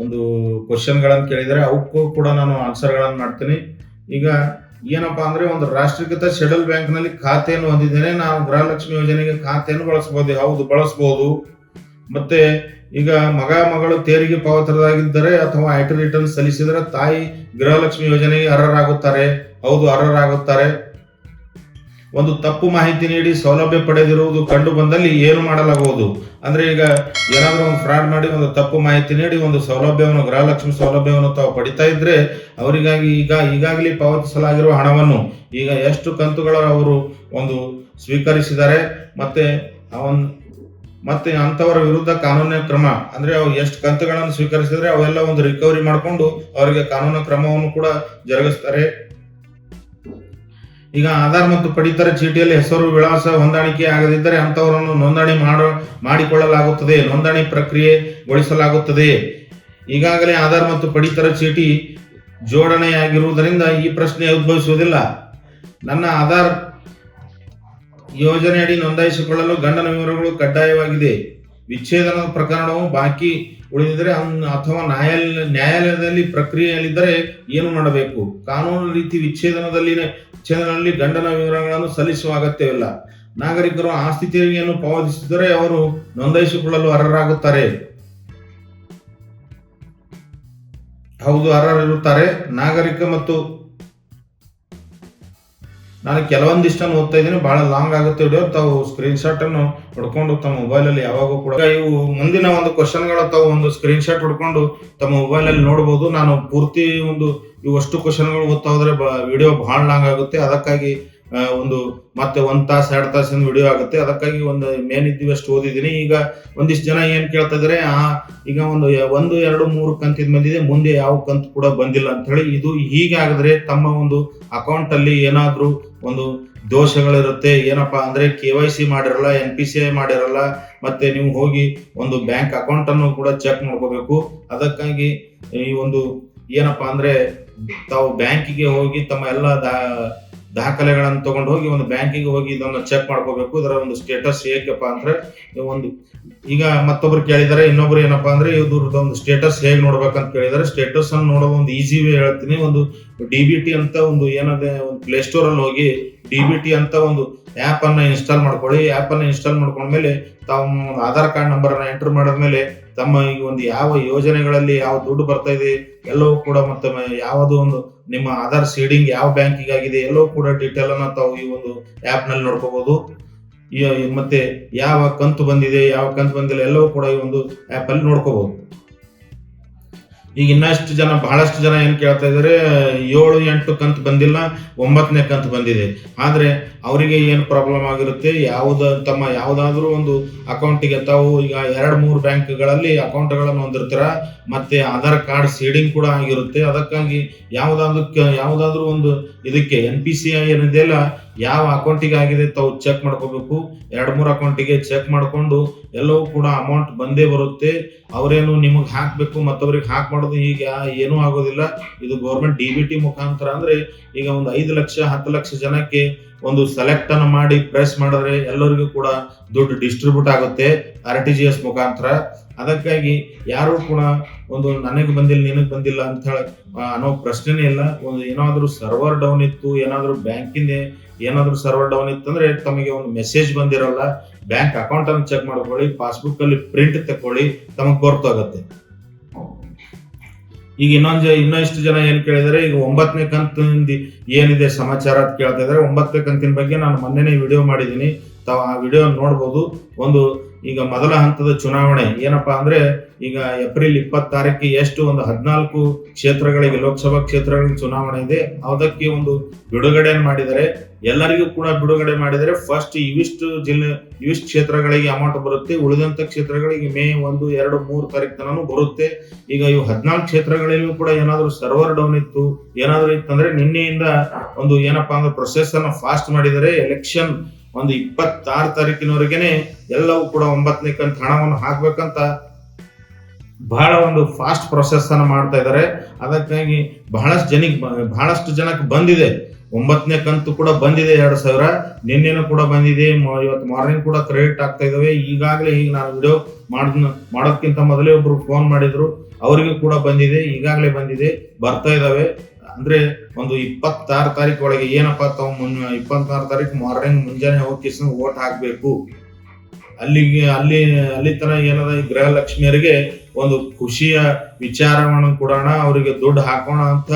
ಒಂದು ಕ್ವಶನ್ಗಳನ್ನು ಕೇಳಿದ್ದಾರೆ ಅವಕ್ಕೂ ಕೂಡ ನಾನು ಆನ್ಸರ್ಗಳನ್ನು ಮಾಡ್ತೀನಿ. ಈಗ ಏನಪ್ಪಾ ಅಂದ್ರೆ ಒಂದು ರಾಷ್ಟ್ರೀಕೃತ ಶೆಡ್ಯೂಲ್ ಬ್ಯಾಂಕ್ನಲ್ಲಿ ಖಾತೆಯನ್ನು ಹೊಂದಿದ್ದೇನೆ. ನಾನು ಗೃಹಲಕ್ಷ್ಮಿ ಯೋಜನೆಗೆ ಖಾತೆಯನ್ನು ಬಳಸಬಹುದು ಹೌದು ಬಳಸಬಹುದು ಮತ್ತೆ ಈಗ ಮಗ, ಮಗಳು ತೆರಿಗೆ ಪಾವತರದಾಗಿದ್ದರೆ ಅಥವಾ ಐಟಿ ರಿಟರ್ನ್ ಸಲ್ಲಿಸಿದರೆ ತಾಯಿ ಗೃಹಲಕ್ಷ್ಮಿ ಯೋಜನೆಗೆ ಅರ್ಹರಾಗುತ್ತಾರೆ. ಹೌದು, ಅರ್ಹರಾಗುತ್ತಾರೆ. ಒಂದು ತಪ್ಪು ಮಾಹಿತಿ ನೀಡಿ ಸೌಲಭ್ಯ ಪಡೆದಿರುವುದು ಕಂಡು ಬಂದಲ್ಲಿ ಏನು ಮಾಡಲಾಗುವುದು? ಅಂದ್ರೆ ಈಗ ಏನಾದ್ರೂ ಒಂದು ಫ್ರಾಡ್ ಮಾಡಿ ಒಂದು ತಪ್ಪು ಮಾಹಿತಿ ನೀಡಿ ಒಂದು ಸೌಲಭ್ಯವನ್ನು, ಗೃಹಲಕ್ಷ್ಮಿ ಸೌಲಭ್ಯವನ್ನು ತಾವು ಪಡಿತಾ ಇದ್ರೆ ಅವರಿಗಾಗಿ ಈಗ ಈಗಾಗಲೇ ಪಾವತಿಸಲಾಗಿರುವ ಹಣವನ್ನು ಈಗ ಎಷ್ಟು ಕಂತುಗಳ ಅವರು ಒಂದು ಸ್ವೀಕರಿಸಿದ್ದಾರೆ ಮತ್ತೆ ಅವನ್ ಮತ್ತೆ ಅಂತವರ ವಿರುದ್ಧ ಕಾನೂನಿನ ಕ್ರಮ, ಅಂದ್ರೆ ಅವು ಎಷ್ಟು ಕಂತುಗಳನ್ನು ಸ್ವೀಕರಿಸಿದ್ರೆ ಅವೆಲ್ಲ ಒಂದು ರಿಕವರಿ ಮಾಡಿಕೊಂಡು ಅವರಿಗೆ ಕಾನೂನು ಕ್ರಮವನ್ನು ಕೂಡ ಜರುಗಿಸ್ತಾರೆ. ಈಗ ಆಧಾರ್ ಮತ್ತು ಪಡಿತರ ಚೀಟಿಯಲ್ಲಿ ಹೆಸರು, ವಿಳಾಸ, ಹೊಂದಾಣಿಕೆ ಆಗದಿದ್ದರೆ ಅಂತವರನ್ನು ನೋಂದಣಿ ಮಾಡೋ, ಮಾಡಿಕೊಳ್ಳಲಾಗುತ್ತದೆ. ನೋಂದಣಿ ಪ್ರಕ್ರಿಯೆಗೊಳಿಸಲಾಗುತ್ತದೆ. ಈಗಾಗಲೇ ಆಧಾರ್ ಮತ್ತು ಪಡಿತರ ಚೀಟಿ ಜೋಡಣೆಯಾಗಿರುವುದರಿಂದ ಈ ಪ್ರಶ್ನೆ ಉದ್ಭವಿಸುವುದಿಲ್ಲ. ನನ್ನ ಆಧಾರ್ ಯೋಜನೆಯಡಿ ನೋಂದಾಯಿಸಿಕೊಳ್ಳಲು ಗಂಡನ ವಿವರಗಳು ಕಡ್ಡಾಯವಾಗಿದೆ. ವಿಚ್ಛೇದನದ ಪ್ರಕರಣವು ಬಾಕಿ ಉಳಿದಿದ್ದರೆ ಅಥವಾ ನ್ಯಾಯಾಲಯ ನ್ಯಾಯಾಲಯದಲ್ಲಿ ಪ್ರಕ್ರಿಯೆಯಲ್ಲಿದ್ದರೆ ಏನು ಮಾಡಬೇಕು? ಕಾನೂನು ರೀತಿ ವಿಚ್ಛೇದನದಲ್ಲಿ ವಿಚ್ಛೇದನದಲ್ಲಿ ಗಂಡನ ವಿವರಗಳನ್ನು ಸಲ್ಲಿಸುವ ಅಗತ್ಯವಿಲ್ಲ. ನಾಗರಿಕರು ಆಸ್ತಿ ತೆರಿಗೆಯನ್ನು ಪಾವತಿಸಿದರೆ ಅವರು ನೋಂದಾಯಿಸಿಕೊಳ್ಳಲು ಅರ್ಹರಾಗುತ್ತಾರೆ. ಹೌದು, ಅರ್ಹರಿರುತ್ತಾರೆ. ನಾಗರಿಕ ಮತ್ತು ನಾನು ಕೆಲವೊಂದಿಷ್ಟನ್ನು ಓದ್ತಾ ಇದ್ದೀನಿ ಬಹಳ ಲಾಂಗ್ ಆಗುತ್ತೆ ವಿಡಿಯೋ ತಾವು ಸ್ಕ್ರೀನ್ ಶಾಟ್ ಅನ್ನು ಹೊಡ್ಕೊಂಡು ತಮ್ಮ ಮೊಬೈಲ್ ಅಲ್ಲಿ ಯಾವಾಗೂ ಕೂಡ ಇವು ಮುಂದಿನ ಒಂದು ಕ್ವಶನ್ಗಳ ತಾವು ಒಂದು ಸ್ಕ್ರೀನ್ ಶಾಟ್ ಹೊಡ್ಕೊಂಡು ತಮ್ಮ ಮೊಬೈಲ್ ಅಲ್ಲಿ ನೋಡಬಹುದು ನಾನು ಪೂರ್ತಿ ಒಂದು ಇವಷ್ಟು ಕ್ವಶನ್ಗಳು ಓದ್ತಾ ಹೋದ್ರೆ ವಿಡಿಯೋ ಬಹಳ ಲಾಂಗ್ ಆಗುತ್ತೆ. ಅದಕ್ಕಾಗಿ ಒಂದು ಮತ್ತೆ ಒಂದ್ ತಾಸು, ಎರಡು ತಾಸಿನ ವಿಡಿಯೋ ಆಗುತ್ತೆ. ಅದಕ್ಕಾಗಿ ಒಂದು ಮೇನ್ ಇದ್ದೀವಿ, ಅಷ್ಟು ಓದಿದ್ದೀನಿ. ಈಗ ಒಂದಿಷ್ಟು ಜನ ಏನ್ ಕೇಳ್ತಾ ಇದಾರೆ, ಆ, ಈಗ ಒಂದು ಒಂದು, ಎರಡು, ಮೂರು ಕಂತಿದ್ ಬಂದಿದೆ ಮುಂದೆ ಯಾವ ಕಂತು ಕೂಡ ಬಂದಿಲ್ಲ ಅಂತ ಹೇಳಿ, ಇದು ಹೀಗೆ ಆಗಿದ್ರೆ ತಮ್ಮ ಒಂದು ಅಕೌಂಟ್ ಅಲ್ಲಿ ಏನಾದ್ರೂ ಒಂದು ದೋಷಗಳಿರುತ್ತೆ, ಏನಪ್ಪಾ ಅಂದ್ರೆ ಕೆ ವೈ ಸಿ ಮಾಡಿರಲ್ಲ, ಎನ್ ಪಿ ಸಿ ಐ ಮಾಡಿರಲ್ಲ, ಮತ್ತೆ ನೀವು ಹೋಗಿ ಒಂದು ಬ್ಯಾಂಕ್ ಅಕೌಂಟ್ ಅನ್ನು ಕೂಡ ಚೆಕ್ ಮಾಡ್ಕೋಬೇಕು. ಅದಕ್ಕಾಗಿ ಈ ಒಂದು ಏನಪ್ಪಾ ಅಂದ್ರೆ ತಾವು ಬ್ಯಾಂಕಿಗೆ ಹೋಗಿ ತಮ್ಮ ಎಲ್ಲ ದಾಖಲೆಗಳನ್ನು ತಗೊಂಡು ಹೋಗಿ ಒಂದು ಬ್ಯಾಂಕಿಗೆ ಹೋಗಿ ಇದನ್ನು ಚೆಕ್ ಮಾಡ್ಕೋಬೇಕು. ಇದರ ಒಂದು ಸ್ಟೇಟಸ್ ಏಕಪ್ಪ ಅಂದ್ರೆ ಒಂದು ಈಗ ಮತ್ತೊಬ್ರು ಕೇಳಿದಾರೆ, ಇನ್ನೊಬ್ರು ಏನಪ್ಪ ಅಂದ್ರೆ ಇದ್ರದೊಂದು ಒಂದು ಸ್ಟೇಟಸ್ ಹೇಗೆ ನೋಡ್ಬೇಕಂತ ಕೇಳಿದಾರೆ. ಸ್ಟೇಟಸ್ ಅನ್ನು ನೋಡೋ ಒಂದು ಈಸಿ ವೇ ಹೇಳ್ತೀನಿ. ಒಂದು ಡಿ ಬಿ ಟಿ ಅಂತ ಒಂದು ಏನದೆ, ಒಂದು ಪ್ಲೇ ಸ್ಟೋರ್ ಅಲ್ಲಿ ಹೋಗಿ ಡಿ ಬಿ ಟಿ ಅಂತ ಒಂದು ಆ್ಯಪ್ ಅನ್ನ ಇನ್ಸ್ಟಾಲ್ ಮಾಡ್ಕೊಳ್ಳಿ. ಆ್ಯಪ್ ಅನ್ನ ಇನ್ಸ್ಟಾಲ್ ಮಾಡ್ಕೊಂಡ್ಮೇಲೆ ತಾವು ಆಧಾರ್ ಕಾರ್ಡ್ ನಂಬರ್ ಅನ್ನ ಎಂಟರ್ ಮಾಡಿದ್ಮೇಲೆ ತಮ್ಮ ಈ ಒಂದು ಯಾವ ಯೋಜನೆಗಳಲ್ಲಿ ಯಾವ ದುಡ್ಡು ಬರ್ತಾ ಇದೆ, ಎಲ್ಲವೂ ಕೂಡ ಮತ್ತೆ ಮ- ಯಾವುದು ಒಂದು ನಿಮ್ಮ ಆಧಾರ್ ಸೀಡಿಂಗ್ ಯಾವ ಬ್ಯಾಂಕಿಗೆ ಆಗಿದೆ ಎಲ್ಲವೂ ಕೂಡ ಡೀಟೇಲ್ ಅನ್ನ ತಾವು ಈ ಒಂದು ಆ್ಯಪ್ನಲ್ಲಿ ನೋಡ್ಕೋಬಹುದು ಮತ್ತೆ ಯಾವ ಕಂತು ಬಂದಿದೆ, ಯಾವ ಕಂತು ಬಂದಿಲ್ಲ, ಎಲ್ಲವೂ ಕೂಡ ಈ ಒಂದು ಆ್ಯಪ್ ಅಲ್ಲಿ ನೋಡ್ಕೋಬಹುದು ಈಗ ಇನ್ನಷ್ಟು ಜನ, ಬಹಳಷ್ಟು ಜನ ಏನು ಕೇಳ್ತಾ ಇದ್ದಾರೆ ಏಳು, ಎಂಟು ಕಂತು ಬಂದಿಲ್ಲ, ಒಂಬತ್ತನೇ ಕಂತು ಬಂದಿದೆ. ಆದರೆ ಅವರಿಗೆ ಏನು ಪ್ರಾಬ್ಲಮ್ ಆಗಿರುತ್ತೆ, ಯಾವುದ, ತಮ್ಮ ಯಾವುದಾದ್ರೂ ಒಂದು ಅಕೌಂಟಿಗೆ ತಾವು ಈಗ ಎರಡು, ಮೂರು ಬ್ಯಾಂಕ್ಗಳಲ್ಲಿ ಅಕೌಂಟ್ಗಳನ್ನು ಹೊಂದಿರ್ತೀರ, ಮತ್ತೆ ಆಧಾರ್ ಕಾರ್ಡ್ ಸೀಡಿಂಗ್ ಕೂಡ ಆಗಿರುತ್ತೆ. ಅದಕ್ಕಾಗಿ ಯಾವ್ದಾದ್ರು ಯಾವುದಾದ್ರೂ ಒಂದು ಇದಕ್ಕೆ ಎನ್ ಪಿ ಸಿ ಐ ಏನಿದೆಯಲ್ಲ ಯಾವ ಅಕೌಂಟಿಗೆ ಆಗಿದೆ ತಾವು ಚೆಕ್ ಮಾಡ್ಕೋಬೇಕು. ಎರಡು, ಮೂರು ಅಕೌಂಟಿಗೆ ಚೆಕ್ ಮಾಡ್ಕೊಂಡು ಎಲ್ಲವೂ ಕೂಡ ಅಮೌಂಟ್ ಬಂದೇ ಬರುತ್ತೆ. ಅವರೇನು ನಿಮಗೆ ಹಾಕ್ಬೇಕು ಮತ್ತೊಬ್ರಿಗೆ ಹಾಕ್ ಮಾಡೋದು ಈಗ ಏನೂ ಆಗೋದಿಲ್ಲ. ಇದು ಗೌರ್ಮೆಂಟ್ ಡಿ ಬಿ ಟಿ ಮುಖಾಂತರ ಅಂದ್ರೆ ಈಗ ಒಂದು ಐದು ಲಕ್ಷ, ಹತ್ತು ಲಕ್ಷ ಜನಕ್ಕೆ ಒಂದು ಸೆಲೆಕ್ಟ್ ಅನ್ನು ಮಾಡಿ ಪ್ರೆಸ್ ಮಾಡಿದ್ರೆ ಎಲ್ಲರಿಗೂ ಕೂಡ ದುಡ್ಡು ಡಿಸ್ಟ್ರಿಬ್ಯೂಟ್ ಆಗುತ್ತೆ. ಆರ್ ಟಿ ಜಿ ಎಸ್ ಮುಖಾಂತರ. ಅದಕ್ಕಾಗಿ ಯಾರು ಕೂಡ ಒಂದು ನನಗೆ ಬಂದಿಲ್ಲ, ನಿನಗೆ ಬಂದಿಲ್ಲ ಅಂತ ಹೇಳಿ ಅನ್ನೋ ಪ್ರಶ್ನೆನೇ ಇಲ್ಲ. ಒಂದು ಏನಾದರೂ ಸರ್ವರ್ ಡೌನ್ ಇತ್ತು, ಏನಾದರೂ ಬ್ಯಾಂಕಿಂದ ಏನಾದರೂ ಸರ್ವರ್ ಡೌನ್ ಇತ್ತು ಅಂದ್ರೆ ತಮಗೆ ಒಂದು ಮೆಸೇಜ್ ಬಂದಿರಲ್ಲ, ಬ್ಯಾಂಕ್ ಅಕೌಂಟ್ ಅನ್ನು ಚೆಕ್ ಮಾಡ್ಕೊಳ್ಳಿ, ಪಾಸ್ಬುಕ್ ಅಲ್ಲಿ ಪ್ರಿಂಟ್ ತಕೊಳ್ಳಿ, ತಮಗೆ ಗೊತ್ತಾಗುತ್ತೆ ಈಗ ಇನ್ನೊಂದು ಇನ್ನಷ್ಟು ಜನ ಏನ್ ಕೇಳಿದಾರೆ, ಈಗ ಒಂಬತ್ತನೇ ಕಂತಿನಿಂದ ಏನಿದೆ ಸಮಾಚಾರ ಅಂತ ಕೇಳ್ತಾ ಇದ್ದಾರೆ ಒಂಬತ್ತನೇ ಕಂತಿನ ಬಗ್ಗೆ ನಾನು ಮೊನ್ನೆನೇ ವಿಡಿಯೋ ಮಾಡಿದ್ದೀನಿ. ತಾವು ಆ ವಿಡಿಯೋ ನೋಡ್ಬೋದು. ಒಂದು ಈಗ ಮೊದಲ ಹಂತದ ಚುನಾವಣೆ ಏನಪ್ಪಾ ಅಂದ್ರೆ ಈಗ ಏಪ್ರಿಲ್ ಇಪ್ಪತ್ತಾರಕ್ಕೆ ಎಷ್ಟು ಒಂದು ಹದಿನಾಲ್ಕು ಕ್ಷೇತ್ರಗಳಿಗೆ ಲೋಕಸಭಾ ಕ್ಷೇತ್ರಗಳಿಗೆ ಚುನಾವಣೆ ಇದೆ, ಅದಕ್ಕೆ ಒಂದು ಬಿಡುಗಡೆ ಮಾಡಿದರೆ ಎಲ್ಲರಿಗೂ ಕೂಡ ಬಿಡುಗಡೆ ಮಾಡಿದರೆ ಫಸ್ಟ್ ಇವಿಷ್ಟು ಜಿಲ್ಲೆ, ಇವಿಷ್ಟು ಕ್ಷೇತ್ರಗಳಿಗೆ ಅಮೌಂಟ್ ಬರುತ್ತೆ. ಉಳಿದಂತ ಕ್ಷೇತ್ರಗಳಿಗೆ ಮೇ ಒಂದು, ಎರಡು, ಮೂರು ತಾರೀಕು ತನೂ ಬರುತ್ತೆ. ಈಗ ಇವು ಹದಿನಾಲ್ಕು ಕ್ಷೇತ್ರಗಳಲ್ಲೂ ಕೂಡ ಏನಾದರೂ ಸರ್ವರ್ ಡೌನ್ ಇತ್ತು, ಏನಾದರೂ ಇತ್ತಂದ್ರೆ ನಿನ್ನೆಯಿಂದ ಒಂದು ಏನಪ್ಪಾ ಅಂದ್ರೆ ಪ್ರೊಸೆಸ್ ಅನ್ನು ಫಾಸ್ಟ್ ಮಾಡಿದರೆ ಎಲೆಕ್ಷನ್ ಒಂದು ಇಪ್ಪತ್ತಾರು ತಾರೀಕಿನವರೆಗೆನೆ ಎಲ್ಲವೂ ಕೂಡ ಒಂಬತ್ತನೇ ಕಂತ ಹಣವನ್ನು ಹಾಕ್ಬೇಕಂತ ಬಹಳ ಒಂದು ಫಾಸ್ಟ್ ಪ್ರೊಸೆಸ್ ಅನ್ನು ಮಾಡ್ತಾ ಇದ್ದಾರೆ. ಅದಕ್ಕಾಗಿ ಬಹಳಷ್ಟು ಜನಕ್ಕೆ ಬಹಳಷ್ಟು ಜನಕ್ಕೆ ಬಂದಿದೆ. ಒಂಬತ್ತನೇ ಕಂತು ಕೂಡ ಬಂದಿದೆ ಎರಡು ಸಾವಿರ. ನಿನ್ನೆನೂ ಕೂಡ ಬಂದಿದೆ. ಇವತ್ತು ಮಾರ್ನಿಂಗ್ ಕೂಡ ಕ್ರೆಡಿಟ್ ಆಗ್ತಾ ಇದಾವೆ. ಈಗಾಗಲೇ ಈಗ ನಾನು ವಿಡಿಯೋ ಮಾಡ್ ಮಾಡೋದಕ್ಕಿಂತ ಮೊದಲೇ ಒಬ್ರು ಫೋನ್ ಮಾಡಿದ್ರು. ಅವರಿಗೂ ಕೂಡ ಬಂದಿದೆ. ಈಗಾಗಲೇ ಬಂದಿದೆ. ಬರ್ತಾ ಇದಾವೆ. ಅಂದ್ರೆ ಒಂದು ಇಪ್ಪತ್ತಾರು ತಾರೀಕು ಒಳಗೆ ಏನಪ್ಪಾ ತಾವು ಮುನ್ ಇಪ್ಪತ್ತಾರು ತಾರೀಕು ಮಾರ್ನಿಂಗ್ ಮುಂಜಾನೆ ಹೋಗಿ ಓಟ್ ಹಾಕ್ಬೇಕು. ಅಲ್ಲಿಗೆ ಅಲ್ಲಿ ಅಲ್ಲಿ ತರ ಏನದ ಗೃಹಲಕ್ಷ್ಮಿಯರಿಗೆ ಒಂದು ಖುಷಿಯ ವಿಚಾರವನ್ನು ಕೊಡೋಣ, ಅವರಿಗೆ ದುಡ್ಡು ಹಾಕೋಣ ಅಂತ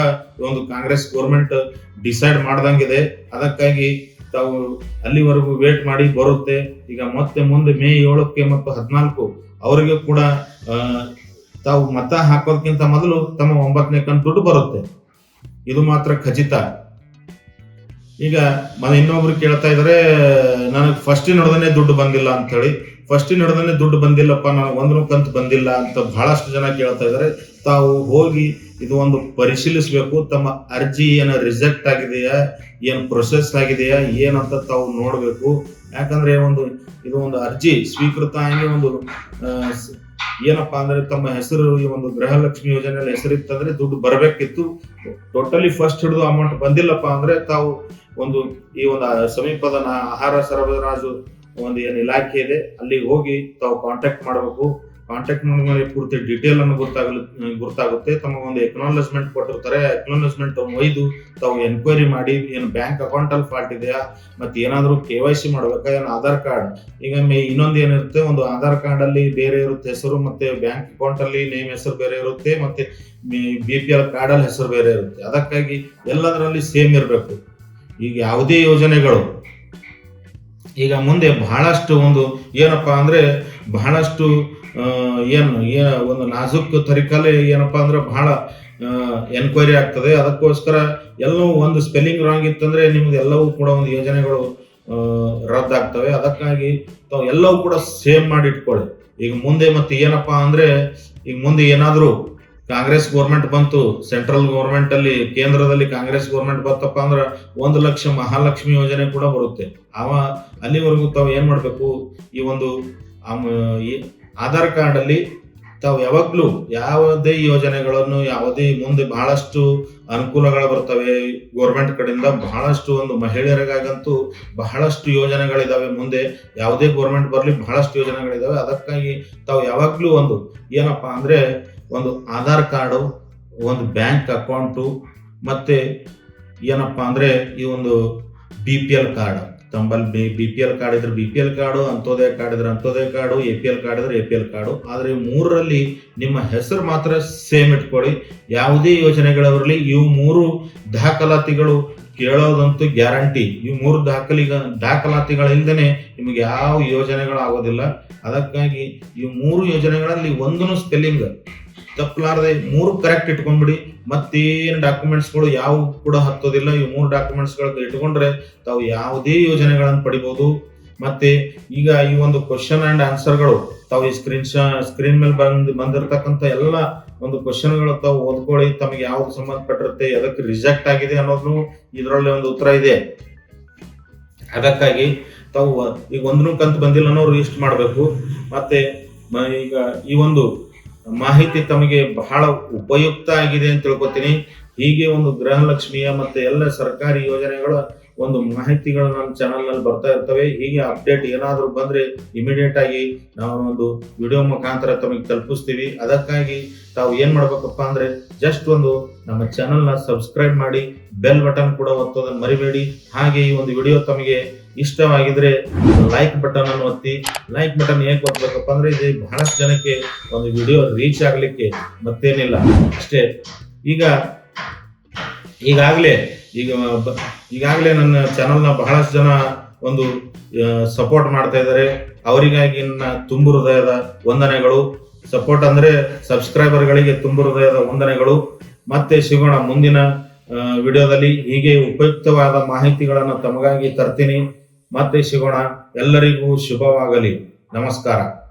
ಒಂದು ಕಾಂಗ್ರೆಸ್ ಗೌರ್ಮೆಂಟ್ ಡಿಸೈಡ್ ಮಾಡ್ದಂಗಿದೆ. ಅದಕ್ಕಾಗಿ ತಾವು ಅಲ್ಲಿವರೆಗೂ ವೇಟ್ ಮಾಡಿ ಬರುತ್ತೆ. ಈಗ ಮತ್ತೆ ಮುಂದೆ ಮೇ ಏಳಕ್ಕೆ ಮತ್ತು ಹದಿನಾಲ್ಕು ಅವರಿಗೆ ಕೂಡ ತಾವು ಮತ ಹಾಕೋದಕ್ಕಿಂತ ಮೊದಲು ತಮ್ಮ ಒಂಬತ್ತನೇ ಕಂತು ದುಡ್ಡು ಬರುತ್ತೆ. ಇದು ಮಾತ್ರ ಖಚಿತ. ಈಗ ಮನೆ ಇನ್ನೊಬ್ರು ಕೇಳ್ತಾ ಇದ್ದಾರೆ ನನಗೆ ಫಸ್ಟ್ ನಡೆದನೆ ದುಡ್ಡು ಬಂದಿಲ್ಲ ಅಂತ ಹೇಳಿ ಫಸ್ಟ್ ನಡೆದನೆ ದುಡ್ಡು ಬಂದಿಲ್ಲಪ್ಪ, ನನಗೆ ಒಂದ್ರ ಕಂತು ಬಂದಿಲ್ಲ ಅಂತ ಬಹಳಷ್ಟು ಜನ ಕೇಳ್ತಾ ಇದ್ದಾರೆ ತಾವು ಹೋಗಿ ಇದು ಒಂದು ಪರಿಶೀಲಿಸಬೇಕು, ತಮ್ಮ ಅರ್ಜಿ ಏನು ರಿಜೆಕ್ಟ್ ಆಗಿದೆಯಾ, ಏನು ಪ್ರೊಸೆಸ್ ಆಗಿದೆಯಾ ಏನಂತ ತಾವು ನೋಡಬೇಕು. ಯಾಕಂದ್ರೆ ಒಂದು ಇದು ಒಂದು ಅರ್ಜಿ ಸ್ವೀಕೃತ ಆಗಿ ಒಂದು ಏನಪ್ಪಾ ಅಂದ್ರೆ ತಮ್ಮ ಹೆಸರು ಈ ಒಂದು ಗೃಹಲಕ್ಷ್ಮಿ ಯೋಜನೆಯಲ್ಲಿ ಹೆಸರಿತ್ತಂದ್ರೆ ದುಡ್ಡು ಬರಬೇಕಿತ್ತು. ಟೋಟಲಿ ಫಸ್ಟ್ ಹಿಡಿದು ಅಮೌಂಟ್ ಬಂದಿಲ್ಲಪ್ಪ ಅಂದ್ರೆ ತಾವು ಒಂದು ಈ ಒಂದು ಸಮೀಪದ ಆಹಾರ ಸರಬರಾಜು ಒಂದು ಏನು ಇಲಾಖೆ ಇದೆ, ಅಲ್ಲಿಗೆ ಹೋಗಿ ತಾವು ಕಾಂಟ್ಯಾಕ್ಟ್ ಮಾಡಬೇಕು. ಕಾಂಟ್ಯಾಕ್ಟ್ ಮಾಡಿದ್ಮೇಲೆ ಪೂರ್ತಿ ಡೀಟೇಲ್ ಅನ್ನು ಗೊತ್ತಾಗಲು, ಗೊತ್ತಾಗುತ್ತೆ. ತಮ್ಮ ಒಂದು ಎಕ್ನಾಲಜ್ಮೆಂಟ್ ಕೊಟ್ಟಿರ್ತಾರೆ. ಎಕ್ನಾಲಜ್ಮೆಂಟ್ ಒಯ್ದು ತಾವು ಎನ್ಕ್ವೈರಿ ಮಾಡಿ, ಏನು ಬ್ಯಾಂಕ್ ಅಕೌಂಟ್ ಅಲ್ಲಿ ಫಾಲ್ಟ್ ಇದೆಯಾ? ಮತ್ತೆ ಏನಾದರೂ ಕೆ ವೈ ಸಿ ಮಾಡ್ಬೇಕಾ? ಏನು ಆಧಾರ್ ಕಾರ್ಡ್ ಈಗ ಮೇ- ಇನ್ನೊಂದು ಏನಿರುತ್ತೆ? ಒಂದು ಆಧಾರ್ ಕಾರ್ಡ್ ಅಲ್ಲಿ ಬೇರೆ ಇರುತ್ತೆ ಹೆಸರು, ಮತ್ತೆ ಬ್ಯಾಂಕ್ ಅಕೌಂಟ್ ಅಲ್ಲಿ ನೇಮ್ ಹೆಸರು ಬೇರೆ ಇರುತ್ತೆ, ಮತ್ತೆ ಬಿ ಪಿ ಎಲ್ ಕಾರ್ಡ್ ಅಲ್ಲಿ ಹೆಸರು ಬೇರೆ ಇರುತ್ತೆ. ಅದಕ್ಕಾಗಿ ಎಲ್ಲದರಲ್ಲಿ ಸೇಮ್ ಇರಬೇಕು. ಈಗ ಯಾವುದೇ ಯೋಜನೆಗಳು. ಈಗ ಮುಂದೆ ಬಹಳಷ್ಟು ಒಂದು ಏನಪ್ಪಾ ಅಂದ್ರೆ ಬಹಳಷ್ಟು ಏನು, ಏ- ಒಂದು ನಾಜುಕ್ ತರಿಕಲೆ ಏನಪ್ಪಾ ಅಂದ್ರೆ ಬಹಳ ಎನ್ಕ್ವೈರಿ ಆಗ್ತದೆ. ಅದಕ್ಕೋಸ್ಕರ ಎಲ್ಲವೂ ಒಂದು ಸ್ಪೆಲ್ಲಿಂಗ್ ರಾಂಗ್ ಇತ್ತಂದ್ರೆ ನಿಮ್ದು ಎಲ್ಲವೂ ಕೂಡ ಒಂದು ಯೋಜನೆಗಳು ರದ್ದಾಗ್ತವೆ. ಅದಕ್ಕಾಗಿ ತಾವು ಎಲ್ಲವೂ ಕೂಡ ಸೇವ್ ಮಾಡಿ ಇಟ್ಕೊಳ್ಳಿ ಈಗ ಮುಂದೆ ಮತ್ತೆ ಏನಪ್ಪ ಅಂದ್ರೆ, ಈಗ ಮುಂದೆ ಏನಾದರೂ ಕಾಂಗ್ರೆಸ್ ಗೋರ್ಮೆಂಟ್ ಬಂತು ಸೆಂಟ್ರಲ್ ಗೌರ್ಮೆಂಟ್ ಅಲ್ಲಿ, ಕೇಂದ್ರದಲ್ಲಿ ಕಾಂಗ್ರೆಸ್ ಗೌರ್ಮೆಂಟ್ ಬಂತಪ್ಪ ಅಂದ್ರೆ ಒಂದು ಲಕ್ಷ ಮಹಾಲಕ್ಷ್ಮಿ ಯೋಜನೆ ಕೂಡ ಬರುತ್ತೆ. ಅವ, ಅಲ್ಲಿವರೆಗೂ ತಾವು ಏನ್ ಮಾಡ್ಬೇಕು? ಈ ಒಂದು ಆಧಾರ್ ಕಾರ್ಡ್ ಅಲ್ಲಿ ತಾವು ಯಾವಾಗ್ಲೂ ಯಾವುದೇ ಯೋಜನೆಗಳನ್ನು, ಯಾವುದೇ ಮುಂದೆ ಬಹಳಷ್ಟು ಅನುಕೂಲಗಳು ಬರ್ತವೆ. ಗೋರ್ಮೆಂಟ್ ಕಡೆಯಿಂದ ಬಹಳಷ್ಟು ಒಂದು ಮಹಿಳೆಯರಿಗಾಗಂತೂ ಬಹಳಷ್ಟು ಯೋಜನೆಗಳಿದಾವೆ. ಮುಂದೆ ಯಾವುದೇ ಗೋರ್ಮೆಂಟ್ ಬರಲಿ, ಬಹಳಷ್ಟು ಯೋಜನೆಗಳಿದ್ದಾವೆ ಅದಕ್ಕಾಗಿ ತಾವು ಯಾವಾಗ್ಲೂ ಒಂದು ಏನಪ್ಪಾ ಅಂದ್ರೆ ಒಂದು ಆಧಾರ್ ಕಾರ್ಡು, ಒಂದು ಬ್ಯಾಂಕ್ ಅಕೌಂಟು, ಮತ್ತೆ ಏನಪ್ಪಾ ಅಂದ್ರೆ ಈ ಒಂದು ಬಿ ಪಿ ಎಲ್ ಕಾರ್ಡ್. ತಮ್ಮಲ್ಲಿ ಬಿ ಪಿ ಎಲ್ ಕಾರ್ಡ್ ಇದ್ರೆ B P L card Antyodaya card ಇದ್ರೆ Antyodaya card A P L card ಇದ್ರೆ ಎ ಪಿ ಎಲ್ ಕಾರ್ಡು ಆದ್ರೆ ಮೂರರಲ್ಲಿ ನಿಮ್ಮ ಹೆಸರು ಮಾತ್ರ ಸೇಮ್ ಇಟ್ಕೊಳ್ಳಿ. ಯಾವುದೇ ಯೋಜನೆಗಳವರಲ್ಲಿ ಇವು ಮೂರು ದಾಖಲಾತಿಗಳು ಕೇಳೋದಂತೂ ಗ್ಯಾರಂಟಿ ಈ ಮೂರು ದಾಖಲಿಗ ದಾಖಲಾತಿಗಳಿಂದನೇ ನಿಮಗೆ ಯಾವ ಯೋಜನೆಗಳು ಆಗೋದಿಲ್ಲ ಅದಕ್ಕಾಗಿ ಈ ಮೂರು ಯೋಜನೆಗಳಲ್ಲಿ ಒಂದನ್ನು ಸ್ಪೆಲ್ಲಿಂಗ್ ತಪ್ಪಲಾರದೆ ಮೂರು ಕರೆಕ್ಟ್ ಇಟ್ಕೊಂಡ್ಬಿಡಿ. ಮತ್ತೇನು ಡಾಕ್ಯುಮೆಂಟ್ಸ್ಗಳು ಯಾವ ಕೂಡ ಹತ್ತೋದಿಲ್ಲ. ಈ ಮೂರು ಡಾಕ್ಯುಮೆಂಟ್ಸ್ಗಳು ಇಟ್ಕೊಂಡ್ರೆ ತಾವು ಯಾವುದೇ ಯೋಜನೆಗಳನ್ನು ಪಡಿಬಹುದು ಮತ್ತೆ ಈಗ ಈ ಒಂದು ಕ್ವಶನ್ ಅಂಡ್ ಆನ್ಸರ್ಗಳು ತಾವು ಈ ಸ್ಕ್ರೀನ್ ಸ್ಕ್ರೀನ್ ಮೇಲೆ ಬಂದ್, ಬಂದಿರತಕ್ಕಂಥ ಎಲ್ಲ ಒಂದು ಕ್ವಶನ್ಗಳು ತಾವು ಓದ್ಕೊಳ್ಳಿ. ತಮಗೆ ಯಾವ್ದು ಸಂಬಂಧಪಟ್ಟಿರುತ್ತೆ ಅದಕ್ಕೆ ರಿಜೆಕ್ಟ್ ಆಗಿದೆ ಅನ್ನೋದು ಇದರಲ್ಲಿ ಒಂದು ಉತ್ತರ ಇದೆ. ಅದಕ್ಕಾಗಿ ತಾವು ಈಗ ಒಂದನೂ ಕಂತು ಬಂದಿಲ್ಲ ಅನ್ನೋರು ಇಷ್ಟು ಮಾಡಬೇಕು. ಮತ್ತೆ ಈಗ ಈ ಒಂದು ಮಾಹಿತಿ ತಮಗೆ ಬಹಳ ಉಪಯುಕ್ತ ಆಗಿದೆ ಅಂತ ತಿಳ್ಕೊತೀನಿ. ಹೀಗೆ ಒಂದು ಗೃಹಲಕ್ಷ್ಮಿಯ ಮತ್ತೆ ಎಲ್ಲ ಸರ್ಕಾರಿ ಯೋಜನೆಗಳ ಒಂದು ಮಾಹಿತಿಗಳು ನಮ್ಮ ಚಾನಲ್ನಲ್ಲಿ ಬರ್ತಾ ಇರ್ತವೆ. ಹೀಗೆ ಅಪ್ಡೇಟ್ ಏನಾದರೂ ಬಂದ್ರೆ ಇಮಿಡಿಯೇಟ್ ಆಗಿ ನಾವು ಒಂದು ವಿಡಿಯೋ ಮುಖಾಂತರ ತಮಗೆ ತಲುಪಿಸ್ತೀವಿ. ಅದಕ್ಕಾಗಿ ತಾವು ಏನು ಮಾಡ್ಬೇಕಪ್ಪ ಅಂದ್ರೆ ಜಸ್ಟ್ ಒಂದು ನಮ್ಮ ಚಾನಲ್ನ ಸಬ್ಸ್ಕ್ರೈಬ್ ಮಾಡಿ ಬೆಲ್ ಬಟನ್ ಕೂಡ ಒತ್ತೋದನ್ನು ಮರಿಬೇಡಿ. ಹಾಗೆ ಈ ಒಂದು ವಿಡಿಯೋ ತಮಗೆ ಇಷ್ಟವಾಗಿದ್ರೆ ಲೈಕ್ ಬಟನ್ ಅನ್ನು ಒತ್ತಿ ಲೈಕ್ ಬಟನ್ ಏಕೆ ಒತ್ತಬೇಕಪ್ಪ ಅಂದ್ರೆ ಇದು ಬಹಳಷ್ಟು ಜನಕ್ಕೆ ಒಂದು ವಿಡಿಯೋ ರೀಚ್ ಆಗ್ಲಿಕ್ಕೆ ಮತ್ತೇನಿಲ್ಲ. ಅಷ್ಟೇ. ಈಗ, ಈಗಾಗಲೇ ಈಗ ಈಗಾಗಲೇ ನನ್ನ ಚಾನಲ್ನ ಬಹಳಷ್ಟು ಜನ ಒಂದು ಸಪೋರ್ಟ್ ಮಾಡ್ತಾ ಇದ್ದಾರೆ. ಅವರಿಗಾಗಿ ನನ್ನ ತುಂಬು ಹೃದಯದ ವಂದನೆಗಳು. ಸಪೋರ್ಟ್ ಅಂದರೆ ಸಬ್ಸ್ಕ್ರೈಬರ್ಗಳಿಗೆ ತುಂಬು ಹೃದಯದ ವಂದನೆಗಳು. ಮತ್ತೆ ಸಿಗೋಣ ಮುಂದಿನ ವಿಡಿಯೋದಲ್ಲಿ ಹೀಗೆ ಉಪಯುಕ್ತವಾದ ಮಾಹಿತಿಗಳನ್ನು ತಮಗಾಗಿ ತರ್ತೀನಿ. ಮತ್ತೆ ಸಿಗೋಣ. ಎಲ್ಲರಿಗೂ ಶುಭವಾಗಲಿ. ನಮಸ್ಕಾರ.